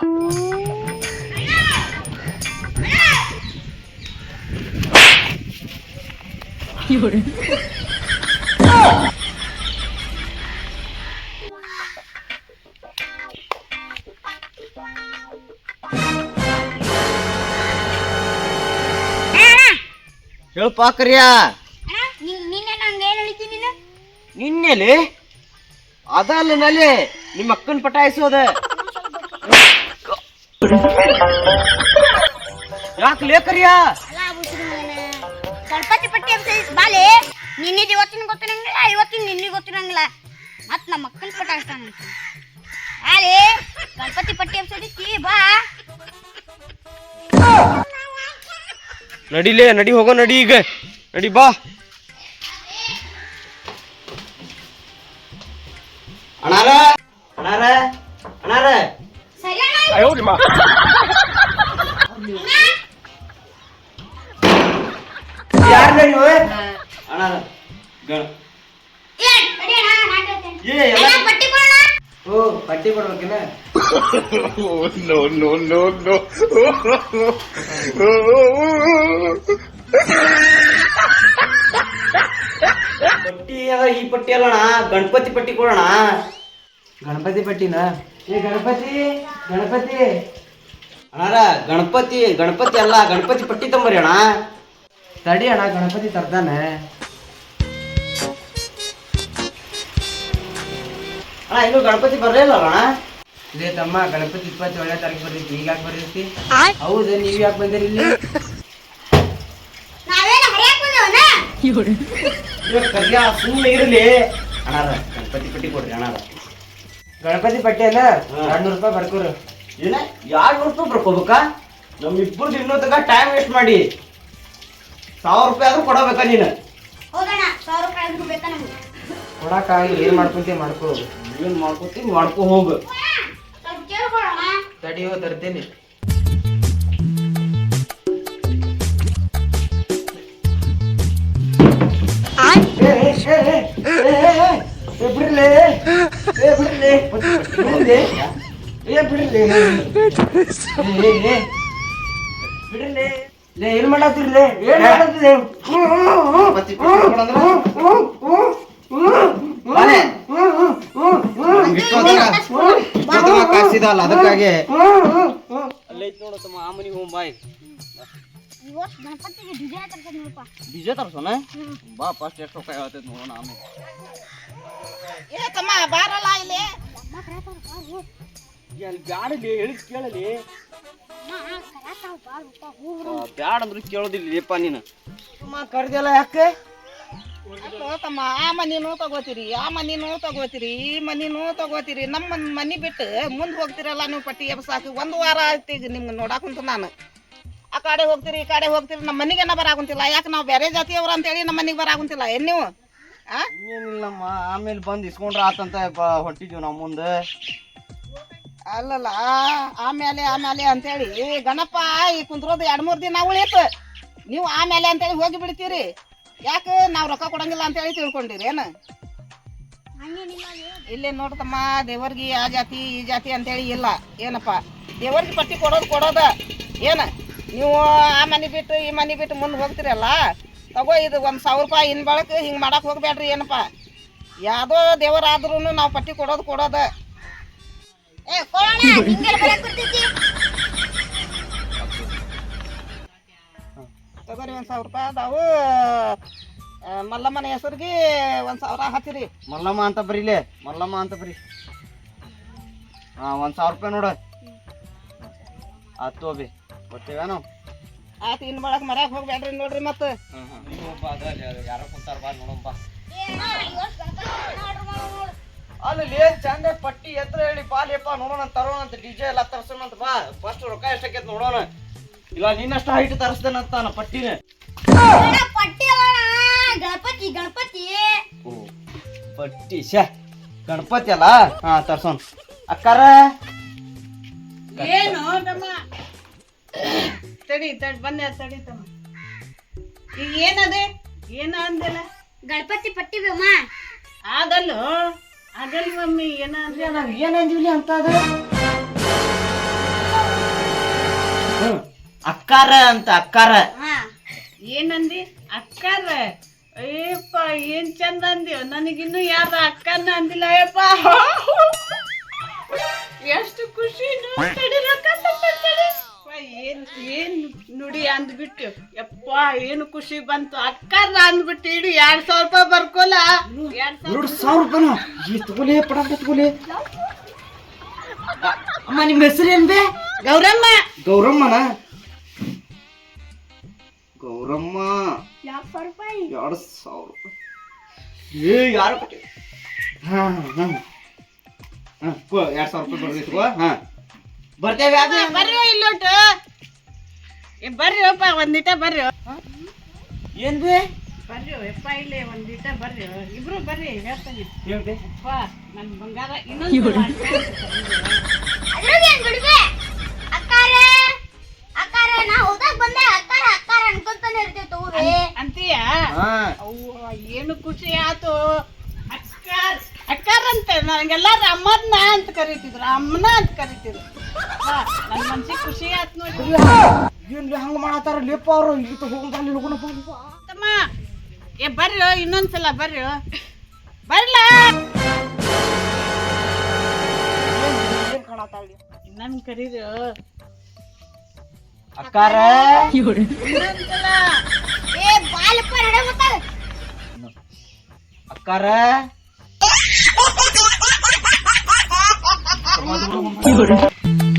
ಹೇಳಪ್ಪ ಕರಿಯ. ನಿನ್ನೆಲಿ? ಅದಲ್ಲ ನಲ್ಲಿ ನಿಮ್ಮ ಅಕ್ಕನ ಪಟಾಯಿಸೋದ. ಯಾಕೆ ಲೇ ಕರಿಯ ಅಲ್ಲ ಬುಸ್ರಿ ಗಣಪತಿ ಪಟ್ಟಿ ಅಂತ ಬಾಲೆ ನಿನ್ನಿದ್ ಇವತ್ತಿನ ಗೊತ್ತಿರಂಗಿಲ್ಲ ಇವತ್ತಿನ ನಿನ್ನೆ ಗೊತ್ತಿರಂಗಿಲ್ಲ ಮತ್ ನಮ್ಮ ಮಕ್ಕಳ ಪಟಾಯಿಸ್ತಾನಂತ ಆಲೆ ಗಣಪತಿ ಪಟ್ಟಿ ಎಬ್ಸೋದಿಕ್ಕಿ ಬಾ. ನಡಿಲೇ ನಡಿ ಹೋಗೋ ನಡಿ ಈಗ. ನಡಿ ಬಾ. ಅಣ್ಣಾರ ಅಣ್ಣಾರ ಅಣ್ಣಾರ. ಸರಿ ಅಣ್ಣ ಯಾರು ನೀವು ಅಣ್ಣಾರ ಗ- ಏ, ತಡಿ ಅಣ್ಣ, ನಾನ್ ಹೇಳ್ತೇನೆ. ಏ ಎಲ್ಲ ಅಣ್ಣ, ಪಟ್ಟಿ ಕೊಡೋಣ ಓ ಪಟ್ಟಿ ಕೊಡ್ಬೇಕಿನ ಪಟ್ಟಿ ಅದ ಈ ಪಟ್ಟಿ ಅಲ್ಲಣ್ಣ ಗಣಪತಿ ಪಟ್ಟಿ ಕೊಡೋಣ ಗಣಪತಿ ಪಟ್ಟಿನ ಏ ಗಣಪತಿ ಗಣಪತಿ. ಅಣ್ಣಾರ ಗಣಪತಿ ಗಣಪತಿ ಅಲ್ಲ ಗಣಪತಿ ಪಟ್ಟಿ ತಂಬರಿ ಅಣ್ಣ. ತಡಿ ಅಣ್ಣ ಗಣಪತಿ ತರ್ತಾನೆ ಅಣ್ಣ ಇನ್ನು ಗಣಪತಿ ಬರಲಿಲ್ಲ ಅಣ್ಣ. ಲೇ ತಮ್ಮ ಗಣಪತಿ ಇಪ್ಪತ್ತೇಳನೇ ತಾರೀಕು ಬರ್ತೈತಿ ಈಗ ಯಾಕೆ ಬರ್ತೈತಿ ಹೌದು ನೀವ್ ಯಾಕೆ ಬಂದಿರಿ ಇಲ್ಲಿ? ಕರ್ಯ ಸುಮ್ಮನೆ ಇರಲಿ. ಅಣ್ಣಾರ ಗಣಪತಿ ಪಟ್ಟಿ ಕೊಡ್ರಿ ಅಣ್ಣಾರ. ಗಣಪತಿ ಪಟ್ಟಿ ಅಲ್ಲ. ಎರಡ್ನೂರು ರೂಪಾಯಿ ಬರ್ಕೋರು ಏನ? ಎರಡು ರೂಪಾಯಿ ಬರ್ಕೋಬೇಕಾ? ನಮ್ ಇಬ್ಬರು ಇನ್ನೂ ತಗ ಟೈಮ್ ವೇಸ್ಟ್ ಮಾಡಿ. ಸಾವಿರ ರೂಪಾಯಿ ಆದ್ರೂ ಕೊಡಬೇಕಾ ನೀನು? ಹೌದಣ್ಣ ಸಾವಿರ ರೂಪಾಯಿ ಆದ್ರೂ ಬೇಕಾ ನಮ್ಗೆ? ಕೊಡಕ್ಕಾಗಿ ಏನ್ ಮಾಡ್ಕೊಂತೀವಿ ಮಾಡ್ಕೋ ಏನ್ ಮಾಡ್ಕೋತಿ ಮಾಡ್ಕೊ ಹೋಗು. ತಡಿಯೋ ತರ್ತೇನೆ ಕಾಸಿದಲ್ಲ ಅದಕ್ಕಾಗಿ. ಅಲ್ಲೈತ್ ನೋಡು ತಮ್ಮ ಆ ಮನಿಗೆ ಹೋಗ್ ಬಾಯ್ ಇವತ್ತು ಗಣಪತಿಗೆ ಡಿಜೆ ತರ್ಸೋಣ? ಬಾ ಫಸ್ಟ್ ಎಷ್ಟು ರೊಕ್ಕ ಹೇಳ್ತೈತೆ ನೋಡೋಣ ಆಮೇಲೆ. ಏ ತಮ್ಮ ಬಾರಲ್ಲ ಇಲ್ಲಿ. ಅಮ್ಮ ಬ್ಯಾಡಲಿ ಹೇಳಿದ್ ಕೇಳಲಿ. ಅಮ್ಮ ಬ್ಯಾಡ ಅಂದ್ರೆ ಕೇಳೋದಿಲ್ಲಪ್ಪ ನೀನು. ಕರ್ದಿಲ್ಲ ಯಾಕೆ? ತಮ್ಮ ಆ ಮನಿನೂ ತಗೋತೀರಿ ಆ ಮನಿನೂ ತಗೋತೀರಿ ಈ ಮನಿನೂ ತಗೋತೀರಿ. ನಮ್ಮ ಮನಿ ಬಿಟ್ಟು ಮುಂದೆ ಹೋಗ್ತಿರಲ್ಲ ನೀವು ಪಟ್ಟಿ ಎಬ್ಸಾಕಿ ಒಂದು ವಾರ ಆಯ್ತು ಈಗ ನಿಮ್ಗೆ ನೋಡಾಕುಂತ ನಾನು. ಆ ಕಡೆ ಹೋಗ್ತೀರಿ ಈ ಕಡೆ ಹೋಗ್ತೀರಿ ನಮ್ಮ ಮನಿಗೇನ ಬರಾಕುಂತಿಲ್ಲ ಯಾಕೆ ನಾವು ಬೇರೆ ಜಾತಿಯವ್ರು ಅಂತೇಳಿ ನಮ್ಮ ಮನಿಗೆ ಬರಾಕುಂತಿಲ್ಲ ಏನು ನೀವು? ಏನಿಲ್ಲಮ್ಮ ಆಮೇಲೆ ಬಂದು ಇಸ್ಕೊಂಡ್ರ ಆತಂತ ಹೊಂಟಿದ್ವಿ ನಾವು ಮುಂದೆ. ಅಲ್ಲಲ್ಲ ಆಮೇಲೆ ಆಮೇಲೆ ಅಂತೇಳಿ ಗಣಪ ಈ ಕುಂದ್ರೋದು ಎರಡು ಮೂರು ದಿನ ಉಳಿತು. ನೀವು ಆಮೇಲೆ ಅಂತೇಳಿ ಹೋಗಿ ಬಿಡ್ತೀರಿ. ಯಾಕೆ ನಾವು ರೊಕ್ಕ ಕೊಡಂಗಿಲ್ಲ ಅಂತೇಳಿ ತಿಳ್ಕೊಂಡಿರಿ ಏನು. ಇಲ್ಲೇ ನೋಡ್ತಮ್ಮ ದೇವರ್ಗಿ ಆ ಜಾತಿ ಈ ಜಾತಿ ಅಂತೇಳಿ ಇಲ್ಲ ಏನಪ್ಪ? ದೇವರ್ಗಿ ಪಟ್ಟಿ ಕೊಡೋದು ಕೊಡೋದ ಏನು? ನೀವು ಆ ಮನೆ ಬಿಟ್ಟು ಈ ಮನೆ ಬಿಟ್ಟು ಮುಂದೆ ಹೋಗ್ತಿರಲ್ಲ? ತಗೋ, ಇದು ಒಂದು ಸಾವಿರ ರೂಪಾಯಿ ಇನ್ ಬಳಕ ಹಿಂಗೆ ಮಾಡಕ್ಕೆ ಹೋಗಬೇಡ್ರಿ ಏನಪ್ಪ. ಯಾವುದೋ ದೇವರಾದ್ರೂ ನಾವು ಪಟ್ಟಿ ಕೊಡೋದು ಕೊಡೋದು. ತಗೋರಿ ಒಂದು ಸಾವಿರ ರೂಪಾಯಿ ಅದಾವು. ಮಲ್ಲಮ್ಮನ ಹೆಸರಿಗೆ ಒಂದು ಸಾವಿರ ಹಾಕಿರಿ ಮಲ್ಲಮ್ಮ ಅಂತ ಬರೀಲೆ ಮಲ್ಲಮ್ಮ ಅಂತ ಬರೀ ಹಾಂ ಒಂದು ಸಾವಿರ ರೂಪಾಯಿ ನೋಡ. ಆತು ಬಿ ಕೊಡ್ತೇವೇನು? ಆಯ್ತು ಇನ್ ಮಾಡಕ್ ಮರ್ಯಾಕ್ ಹೋಗ್ಬೇಡ್ರಿ ನೋಡ್ರಿ ಮತ್ತೆ. ಯಾರೋ ಕುಂತಾರ ಬಾ ಅಲ್ಲಿ ಚಂದ ಪಟ್ಟಿ ಎತ್ರ ಹೇಳಿ ಪಾಲಿಯಪ್ಪ ನೋಡೋಣ ತರೋಣ ಅಂತ ಡಿಜೆ ಎಲ್ಲ ತರ್ಸೋಣ ಅಂತ ಬಾ. ಫಸ್ಟ್ ರೊಕ್ಕ ಎಷ್ಟಕ್ಕೆ ನೋಡೋಣ. ಇಲ್ಲ ನಿನ್ನಷ್ಟು ಹೈಟ್ ತರಿಸ್ತೇನಂತ ನಾ ಪಟ್ಟಿನ. ಅಣ್ಣ, ಪಟ್ಟಿ ಗಣಪತಿ ಗಣಪತಿ ಓ ಪಟ್ಟಿ ಶ ಗಣಪತಿ ಅಲ್ಲ? ಹಾ ತರ್ಸೋಣ. ಅಕ್ಕಾರ? ಏನು ತಮ್ಮ ತಡಿ ತಡಿ ಬಂದೆ ತಡಿ ತಮ್ಮ. ಈಗ ಏನದೆ? ಏನ ಅಂದಿಲ್ಲ? ಗಣಪತಿ ಪಟ್ಟಿ ಬೇಮ್ಮ ಆಗಲ್ಲೋ ಆಗಲ್ಲ ಮಮ್ಮಿ ಏನ ಅಂದ್ರೆ ನಾವು ಏನ್ ಅಂದಿವಿ ಅಂತ ಅದು ಅಕ್ಕಾರ ಅಂತ ಅಕ್ಕಾರ. ಹಾ. ಏನಂದಿ? ಅಕ್ಕಾರ. ಅಯ್ಯಪ್ಪ ಏನ್ ಚಂದ ಅಂದಿ ನನಗಿನ್ನೂ ಯಾರ ಅಕ್ಕನ ಅಂದಿಲ್ಲ ಅಯ್ಯಪ್ಪ. ಎಷ್ಟು ಖುಷಿ ಏನ್ ಏನ್ ನುಡಿ ಅಂದ್ಬಿಟ್ಟು ಯಪ್ಪ ಏನು ಖುಷಿ ಬಂತು. ಅಕ್ಕರ್ ಅಂದ್ಬಿಟ್ಟು ಇಡು ಎರಡ್ ಸಾವಿರ ರೂಪಾಯಿ ಬರ್ಕೋಲ. ಎರಡ್ ಸಾವಿರ ಎರಡು ಸಾವಿರ ರೂಪಾಯಿನ? ಈ ತಗೊಲೆ ಪಟಾಕ ತಗೊಲೆ ಅಮ್ಮ ನಿಮ್ಮ ಹೆಸರು ಏನ್ ಬೇ ಗೌರಮ್ಮ. ಗೌರಮ್ಮನ? ಗೌರಮ್ಮ. ಎರಡ್ ಸಾವಿರ ರೂಪಾಯಿ? ಎರಡು ಸಾವಿರ ರೂಪಾಯಿ. ಏ ಯಾರು ಕೊಟ್ಟಿ ಹಾ ಹಾ. ಹಾ ಎರಡು ಸಾವಿರ ರೂಪಾಯಿ ಬರ್ದಿತ್ತು ಹಾ. ಬರ್ತೇವೆ ಅದೇ ಬರ್ರಿ ಇಲ್ಲೋಟು ಏ ಬರ್ರಿ ಅಪ್ಪ ಒಂದಿಟ ಬರ್ರಿ. ಏನ್ ಬಿ? ಬರ್ರಿ ಯಪ್ಪ ಇಲ್ಲೇ ಒಂದಿಟ ಬರ್ರಿ ಇಬ್ರು ಬರ್ರಿ ಹೇಳ್ತೀನಿ. ಏನ್ ನನ್ನ ಅಪ್ಪ ನನ್ ಬಂಗಾರ ಇನ್ನೊಂದು ಅಂತೀಯ? ಏನು ಖುಷಿ ಆತು. ಅಕ್ಕಾರ ಅಕ್ಕಾರ ಅಂತ. ನನಗೆಲ್ಲಾರು ಅಮ್ಮನ ಅಂತ ಕರಿತಿದ್ರು ಅಮ್ಮನ ಅಂತ ಕರಿತಿದ್ರು. ಹಾ, ನನ್ ಮನ್ಸಿಗೆ ಖುಷಿ ಆತ್ ನೋಡಿ ಏನ್ ಹಂಗ ಮಾಡತ್ತಾರ ಲೇಪ ಅವ್ರು ಈಗ ಹೋಗಂತ ಅಲ್ಲಿ ಹೋಗೋಣಪ್ಪ ತಮ್ಮ ಏ ಬರ್ರಿ ಇನ್ನೊಂದ್ಸಲ ಬರ್ರಿ ಬರ್ಲ ನನ್ ಕರೀರು ಅಕ್ಕಾರ. ಇನ್ನೊಂದ್ಸಲ ಏ ಬಾಲಪ್ಪ ನಡೆ ಮತ್ತಾಗ ಅಕ್ಕಾರ ಏ